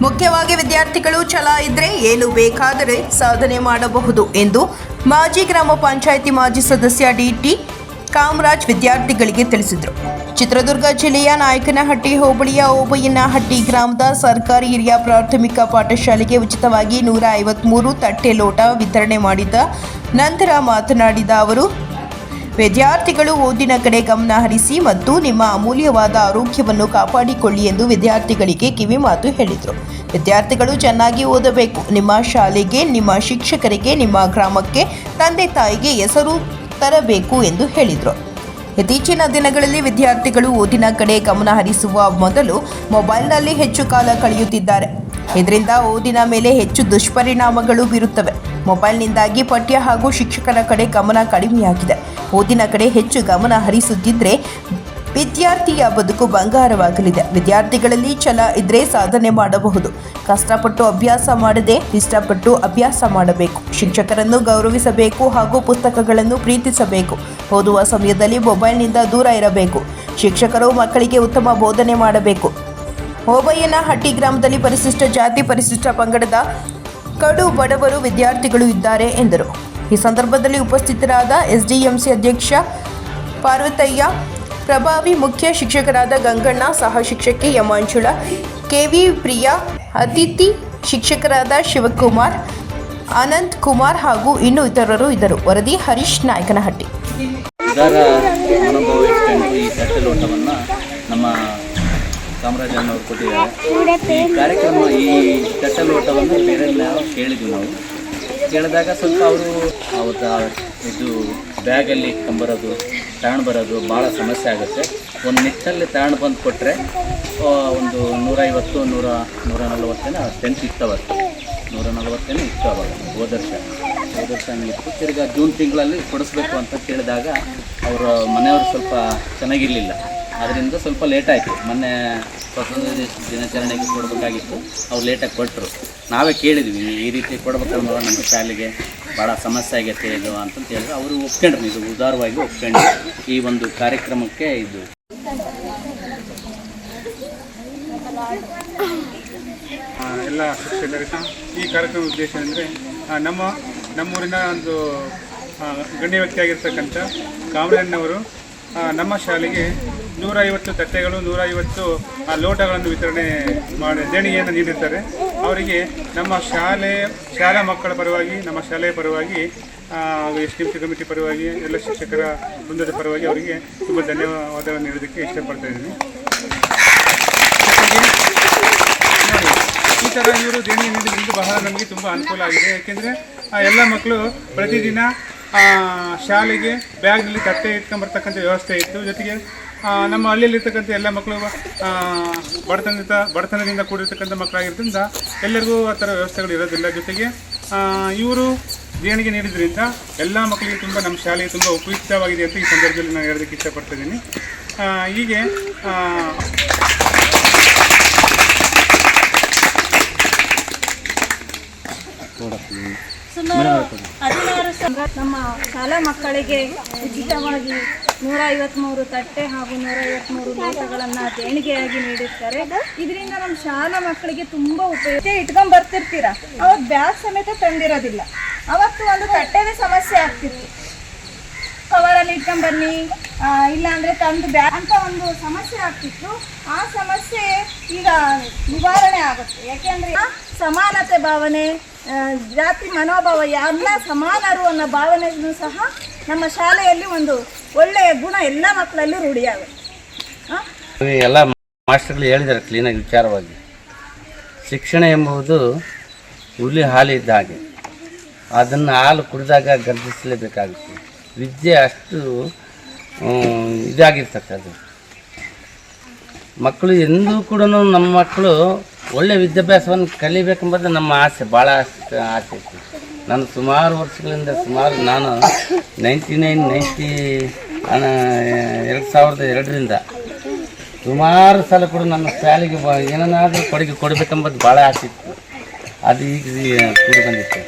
ಮುಖ್ಯವಾಗಿ ವಿದ್ಯಾರ್ಥಿಗಳು ಛಲ ಇದ್ರೆ ಏನು ಬೇಕಾದರೆ ಸಾಧನೆ ಮಾಡಬಹುದು ಎಂದು ಮಾಜಿ ಗ್ರಾಮ ಪಂಚಾಯಿತಿ ಮಾಜಿ ಸದಸ್ಯ ಡಿಟಿ ಕಾಮರಾಜ್ ವಿದ್ಯಾರ್ಥಿಗಳಿಗೆ ತಿಳಿಸಿದರು. ಚಿತ್ರದುರ್ಗ ಜಿಲ್ಲೆಯ ನಾಯಕನಹಟ್ಟಿ ಹೋಬಳಿಯ ಓಬಯ್ಯನಹಟ್ಟಿ ಗ್ರಾಮದ ಸರ್ಕಾರಿ ಹಿರಿಯ ಪ್ರಾಥಮಿಕ ಪಾಠಶಾಲೆಗೆ ಉಚಿತವಾಗಿ ನೂರ ಐವತ್ಮೂರು ತಟ್ಟೆ ಲೋಟ ವಿತರಣೆ ಮಾಡಿದ ನಂತರ ಮಾತನಾಡಿದ ಅವರು ವಿದ್ಯಾರ್ಥಿಗಳು ಓದಿನ ಕಡೆ ಗಮನ ಹರಿಸಿ ಮತ್ತು ನಿಮ್ಮ ಅಮೂಲ್ಯವಾದ ಆರೋಗ್ಯವನ್ನು ಕಾಪಾಡಿಕೊಳ್ಳಿ ಎಂದು ವಿದ್ಯಾರ್ಥಿಗಳಿಗೆ ಕಿವಿಮಾತು ಹೇಳಿದರು. ವಿದ್ಯಾರ್ಥಿಗಳು ಚೆನ್ನಾಗಿ ಓದಬೇಕು. ನಿಮ್ಮ ಶಾಲೆಗೆ, ನಿಮ್ಮ ಶಿಕ್ಷಕರಿಗೆ, ನಿಮ್ಮ ಗ್ರಾಮಕ್ಕೆ, ತಂದೆ ತಾಯಿಗೆ ಹೆಸರು ತರಬೇಕು ಎಂದು ಹೇಳಿದರು. ಇತ್ತೀಚಿನ ದಿನಗಳಲ್ಲಿ ವಿದ್ಯಾರ್ಥಿಗಳು ಓದಿನ ಕಡೆ ಗಮನ ಹರಿಸುವ ಮೊದಲು ಮೊಬೈಲ್ನಲ್ಲಿ ಹೆಚ್ಚು ಕಾಲ ಕಳೆಯುತ್ತಿದ್ದಾರೆ. ಇದರಿಂದ ಓದಿನ ಮೇಲೆ ಹೆಚ್ಚು ದುಷ್ಪರಿಣಾಮಗಳು ಬೀರುತ್ತವೆ. ಮೊಬೈಲ್ನಿಂದಾಗಿ ಪಠ್ಯ ಹಾಗೂ ಶಿಕ್ಷಕರ ಕಡೆ ಗಮನ ಕಡಿಮೆಯಾಗಿದೆ. ಓದಿನ ಕಡೆ ಹೆಚ್ಚು ಗಮನ ಹರಿಸುತ್ತಿದ್ದರೆ ವಿದ್ಯಾರ್ಥಿಯ ಬದುಕು ಬಂಗಾರವಾಗಲಿದೆ. ವಿದ್ಯಾರ್ಥಿಗಳಲ್ಲಿ ಛಲ ಇದ್ರೆ ಸಾಧನೆ ಮಾಡಬಹುದು. ಕಷ್ಟಪಟ್ಟು ಅಭ್ಯಾಸ ಮಾಡದೆ ಇಷ್ಟಪಟ್ಟು ಅಭ್ಯಾಸ ಮಾಡಬೇಕು. ಶಿಕ್ಷಕರನ್ನು ಗೌರವಿಸಬೇಕು ಹಾಗೂ ಪುಸ್ತಕಗಳನ್ನು ಪ್ರೀತಿಸಬೇಕು. ಓದುವ ಸಮಯದಲ್ಲಿ ಮೊಬೈಲ್ನಿಂದ ದೂರ ಇರಬೇಕು. ಶಿಕ್ಷಕರು ಮಕ್ಕಳಿಗೆ ಉತ್ತಮ ಬೋಧನೆ ಮಾಡಬೇಕು. ಹೋಬಯ್ಯನ ಹಟ್ಟಿ ಗ್ರಾಮದಲ್ಲಿ ಪರಿಶಿಷ್ಟ ಜಾತಿ ಪರಿಶಿಷ್ಟ ಪಂಗಡದ ಕಡು ಬಡವರು ವಿದ್ಯಾರ್ಥಿಗಳು ಇದ್ದಾರೆ ಎಂದರು. ಈ ಸಂದರ್ಭದಲ್ಲಿ ಉಪಸ್ಥಿತರಾದ ಎಸ್ಡಿಎಂಸಿ ಅಧ್ಯಕ್ಷ ಪಾರ್ವತಯ್ಯ, ಪ್ರಭಾವಿ ಮುಖ್ಯ ಶಿಕ್ಷಕರಾದ ಗಂಗಣ್ಣ ಸಹ ಶಿಕ್ಷಕಿ ಯಮಾಂಶುಳ ಕೆವಿ ಪ್ರಿಯಾ, ಅತಿಥಿ ಶಿಕ್ಷಕರಾದ ಶಿವಕುಮಾರ್, ಅನಂತ್ ಕುಮಾರ್ ಹಾಗೂ ಇನ್ನು ಇತರರು ಇದ್ದರು. ವರದಿ ಹರೀಶ್ ನಾಯಕನಹಟ್ಟಿ. ಚಾಮರಾಜನವರು ಕೊಟ್ಟಿದ್ದಾರೆ. ಈ ಕಾರ್ಯಕ್ರಮ ಈ ತಟ್ಟೆ ಲೋಟವನ್ನು ಬೇರೆ ನಾವು ಕೇಳಿದ್ವಿ ನಾವು. ಕೇಳಿದಾಗ ಸ್ವಲ್ಪ ಅವರು ಅವತ್ತ ಇದು ಬ್ಯಾಗಲ್ಲಿ ಕಂಬರೋದು ತಗೊಂಡು ಬರೋದು ಭಾಳ ಸಮಸ್ಯೆ ಆಗುತ್ತೆ. ಒಂದು ನಿಟ್ಟಲ್ಲಿ ತಗೊಂಡು ಬಂದು ಕೊಟ್ಟರೆ ಒಂದು ನೂರೈವತ್ತು ನೂರ ನೂರ ನಲವತ್ತೇನ ಟೆಂತ್ ಇತ್ತು ಅವತ್ತು ನೂರ ನಲವತ್ತೇನೋ ಇತ್ತು ಅವಾಗ ಹೋದ ವರ್ಷ. ಹೋದ ವರ್ಷ ಇತ್ತು. ತಿರ್ಗಿ ಜೂನ್ ತಿಂಗಳಲ್ಲಿ ಕೊಡಿಸ್ಬೇಕು ಅಂತ ಕೇಳಿದಾಗ ಅವರ ಮನೆಯವರು ಸ್ವಲ್ಪ ಚೆನ್ನಾಗಿರಲಿಲ್ಲ. ಅದರಿಂದ ಸ್ವಲ್ಪ ಲೇಟ್ ಆಯಿತು. ಮೊನ್ನೆ ಸ್ವಾತಂತ್ರ್ಯ ದಿನ- ದಿನಾಚರಣೆಗೆ ಕೊಡಬೇಕಾಗಿತ್ತು. ಅವ್ರು ಲೇಟಾಗಿ ಕೊಟ್ಟರು ನಾವೇ ಕೇಳಿದ್ವಿ, ಈ ರೀತಿ ಕೊಡ್ಬೇಕಂದ್ರೆ ನಮ್ಮ ಶಾಲೆಗೆ ಭಾಳ ಸಮಸ್ಯೆ ಆಗೈತೆ ಇದು ಅಂತಂತ ಹೇಳಿದ್ರು. ಅವರು ಒಪ್ಕೊಂಡ್ರು, ಇದು ಉದಾರವಾಗಿ ಒಪ್ಕೊಂಡು ಈ ಒಂದು ಕಾರ್ಯಕ್ರಮಕ್ಕೆ ಇದು. ಎಲ್ಲ ಸಹ ಈ ಕಾರ್ಯಕ್ರಮದ ಉದ್ದೇಶ ಅಂದರೆ ನಮ್ಮ, ನಮ್ಮೂರಿನ ಒಂದು ಗಣ್ಯ ವ್ಯಕ್ತಿಯಾಗಿರ್ತಕ್ಕಂಥ ಕಾಮರಣ್ಣವರು ನಮ್ಮ ಶಾಲೆಗೆ ನೂರೈವತ್ತು ತಟ್ಟೆಗಳು, ನೂರೈವತ್ತು ಲೋಟಗಳನ್ನು ವಿತರಣೆ ಮಾಡಿ ದೇಣಿಗೆಯನ್ನು ನೀಡಿರ್ತಾರೆ. ಅವರಿಗೆ ನಮ್ಮ ಶಾಲೆ, ಶಾಲಾ ಮಕ್ಕಳ ಪರವಾಗಿ, ನಮ್ಮ ಶಾಲೆಯ ಪರವಾಗಿ ಎಸ್ ಡಿ ಸಿ ಕಮಿಟಿ ಪರವಾಗಿ, ಎಲ್ಲ ಶಿಕ್ಷಕರ ವೃಂದದ ಪರವಾಗಿ ಅವರಿಗೆ ತುಂಬ ಧನ್ಯವಾದಗಳನ್ನು ನೀಡೋದಕ್ಕೆ ಇಷ್ಟಪಡ್ತಾ ಇದ್ದೀನಿ. ಈ ಥರ ಇವರು ದೇಣಿಗೆ ನೀಡಿದ್ರಿಂದ ಬಹಳ ನಮಗೆ ತುಂಬ ಅನುಕೂಲ ಆಗಿದೆ. ಯಾಕೆಂದರೆ ಎಲ್ಲ ಮಕ್ಕಳು ಪ್ರತಿದಿನ ಶಾಲೆಗೆ ಬ್ಯಾಗ್ನಲ್ಲಿ ತಟ್ಟೆ ಇಟ್ಕೊಂಬರ್ತಕ್ಕಂಥ ವ್ಯವಸ್ಥೆ ಇತ್ತು. ಜೊತೆಗೆ ನಮ್ಮ ಹಳ್ಳಿಯಲ್ಲಿರ್ತಕ್ಕಂಥ ಎಲ್ಲ ಮಕ್ಕಳು ಬಡತನದಿಂದ ಬಡತನದಿಂದ ಕೂಡಿರ್ತಕ್ಕಂಥ ಮಕ್ಕಳಾಗಿರೋದ್ರಿಂದ ಎಲ್ಲರಿಗೂ ಆ ಥರ ವ್ಯವಸ್ಥೆಗಳು ಇರೋದಿಲ್ಲ ಜೊತೆಗೆ ಇವರು ದೇಣಿಗೆ ನೀಡಿದ್ರಿಂದ ಎಲ್ಲ ಮಕ್ಕಳಿಗೆ ತುಂಬ ನಮ್ಮ ಶಾಲೆಗೆ ತುಂಬ ಉಪಯುಕ್ತವಾಗಿದೆ ಅಂತ ಈ ಸಂದರ್ಭದಲ್ಲಿ ನಾನು ಹೇಳೋದಕ್ಕೆ ಇಷ್ಟಪಡ್ತಿದ್ದೀನಿ ಹೀಗೆ ಸುಮಾರು ಹದಿನಾರು ನಮ್ಮ ಶಾಲಾ ಮಕ್ಕಳಿಗೆ ಉಚಿತವಾಗಿ ನೂರ ಐವತ್ಮೂರು ತಟ್ಟೆ ಹಾಗೂ ನೂರ ಐವತ್ಮೂರು ಲೋಟಗಳನ್ನು ದೇಣಿಗೆಯಾಗಿ ನೀಡಿರ್ತಾರೆ. ಇದರಿಂದ ನಮ್ಮ ಶಾಲಾ ಮಕ್ಕಳಿಗೆ ತುಂಬಾ ಉಪಯುಕ್ತ ಇಟ್ಕೊಂಡ್ ಬರ್ತಿರ್ತೀರ? ಅವಾಗ ಬ್ಯಾಗ್ ಸಮೇತ ತಂದಿರೋದಿಲ್ಲ. ಅವತ್ತು ಒಂದು ತಟ್ಟೆದೇ ಸಮಸ್ಯೆ ಆಗ್ತಿತ್ತು. ಕವರಲ್ಲಿ ಇಟ್ಕೊಂಡ್ ಬನ್ನಿ ಆ, ಇಲ್ಲ ಅಂದ್ರೆ ತಂದು ಬ್ಯಾಗ್ ಅಂತ ಒಂದು ಸಮಸ್ಯೆ ಆಗ್ತಿತ್ತು. ಆ ಸಮಸ್ಯೆ ಈಗ ನಿವಾರಣೆ ಆಗುತ್ತೆ. ಯಾಕೆಂದ್ರೆ ಸಮಾನತೆ ಭಾವನೆ ಜಾತಿ ಮನೋಭಾವ ಎಲ್ಲ ಸಮಾನರು ಅನ್ನೋ ಭಾವನೆಯನ್ನು ಸಹ ನಮ್ಮ ಶಾಲೆಯಲ್ಲಿ ಒಂದು ಒಳ್ಳೆಯ ಗುಣ ಎಲ್ಲ ಮಕ್ಕಳಲ್ಲಿ ರೂಢಿಯಾಗುತ್ತೆ? ಎಲ್ಲ ಮಾಸ್ಟರ್ಗಳು ಹೇಳಿದ್ದಾರೆ ಕ್ಲೀನಾಗಿ ವಿಚಾರವಾಗಿ. ಶಿಕ್ಷಣ ಎಂಬುದು ಹುಲಿ ಹಾಲು ಇದ್ದ ಹಾಗೆ. ಅದನ್ನು ಹಾಲು ಕುಡಿದಾಗ ಗರ್ಜಿಸಲೇಬೇಕಾಗುತ್ತೆ. ವಿದ್ಯೆ ಅಷ್ಟು ಇದಾಗಿರ್ತಕ್ಕದ್ದು ಮಕ್ಕಳು ಎಂದೂ ಕೂಡ ನಮ್ಮ ಮಕ್ಕಳು ಒಳ್ಳೆಯ ವಿದ್ಯಾಭ್ಯಾಸವನ್ನು ಕಲಿಬೇಕೆಂಬುದು ನಮ್ಮ ಆಸೆ, ಭಾಳ ಆಸೆ ಆಸೆ ಇತ್ತು ನಾನು ಸುಮಾರು ವರ್ಷಗಳಿಂದ ಸುಮಾರು ನಾನು ನೈಂಟಿ ನೈನ್ ನೈಂಟಿ ಎರಡು ಸಾವಿರದ ಎರಡರಿಂದ ಸುಮಾರು ಸಲ ಕೂಡ ನನ್ನ ಶಾಲೆಗೆ ಬ ಏನನ್ನಾದರೂ ಕೊಡುಗೆ ಕೊಡಬೇಕೆಂಬುದು ಭಾಳ ಆಸೆ ಇತ್ತು. ಅದು ಈಗ ಕೂಡಿ ಬಂದಿತ್ತು.